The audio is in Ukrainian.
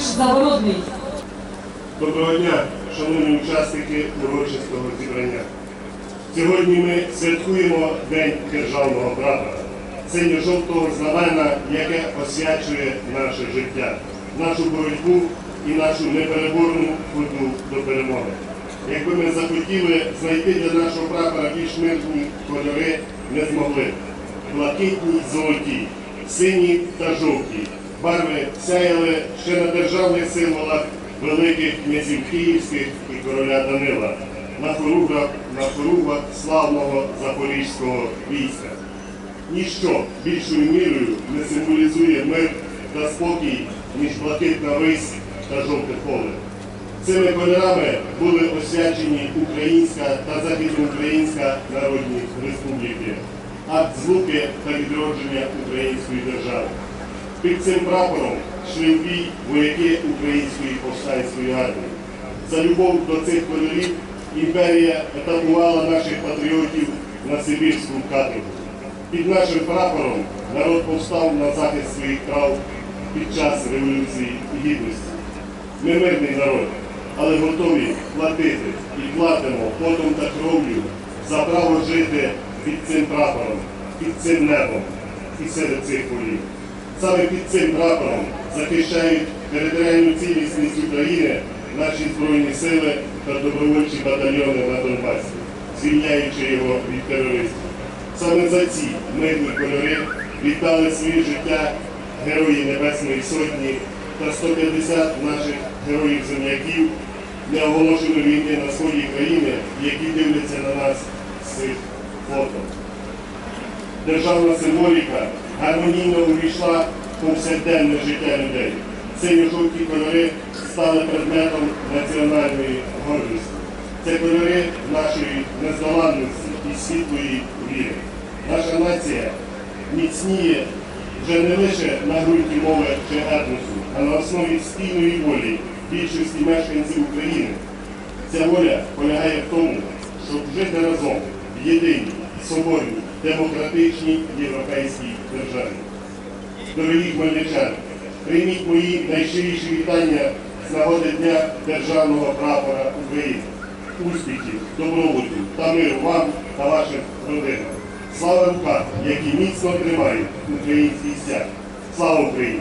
Петрович Забородний. Доброго дня, шановні учасники урочистого зібрання. Сьогодні ми святкуємо День державного прапора, синьо-жовтого знамена, яке освячує наше життя, нашу боротьбу і нашу непереборну ходу до перемоги. Якби ми захотіли знайти для нашого прапора більш мирні кольори, не змогли. Блакитні золоті, сині та жовті. Барви сяяли ще на державних символах великих князів Київських і короля Данила на хоругах, на хоругах славного запорізького війська. Ніщо більшою мірою не символізує мир та спокій, ніж блакитна вись та жовте поле. Цими кольорами були освячені Українська та Західноукраїнська народні республіки, акт злуки та відродження української держави. Під цим прапором йшли в вояки Української повстанської армії. За любов до цих кольорів імперія етапувала наших патріотів на Сибірську каторгу. Під нашим прапором народ повстав на захист своїх прав під час Революції Гідності. Ми мирний народ, але готові платити і платимо потом та кров'ю за право жити під цим прапором, під цим небом і серед цих полів. Саме під цим прапором захищають територіальну цілісність України наші Збройні сили та добровольчі батальйони на Донбасі, звільняючи його від терористів. Саме за ці мирні кольори віддали своє життя герої Небесної Сотні та 150 наших героїв-земляків, не оголошеної війни на сході країни, які дивляться на нас з цих фото. Державна символіка гармонійно увійшла в повсякденне життя людей. Синьо-жовті кольори стали предметом національної гордості. Це кольори нашої нездоланності і світлої віри. Наша нація міцніє вже не лише на ґрунті мови чи етносу, а на основі спільної волі більшості мешканців України. Ця воля полягає в тому, щоб жити разом в єдиній, соборній, демократичній європейській державі. Дорогі хмельничани, прийміть мої найщиріші вітання з нагоди Дня Державного прапора України. Успіхів, добробуту та миру вам та вашим родинам. Слава рукам, які міцно тримають український стяг. Слава Україні!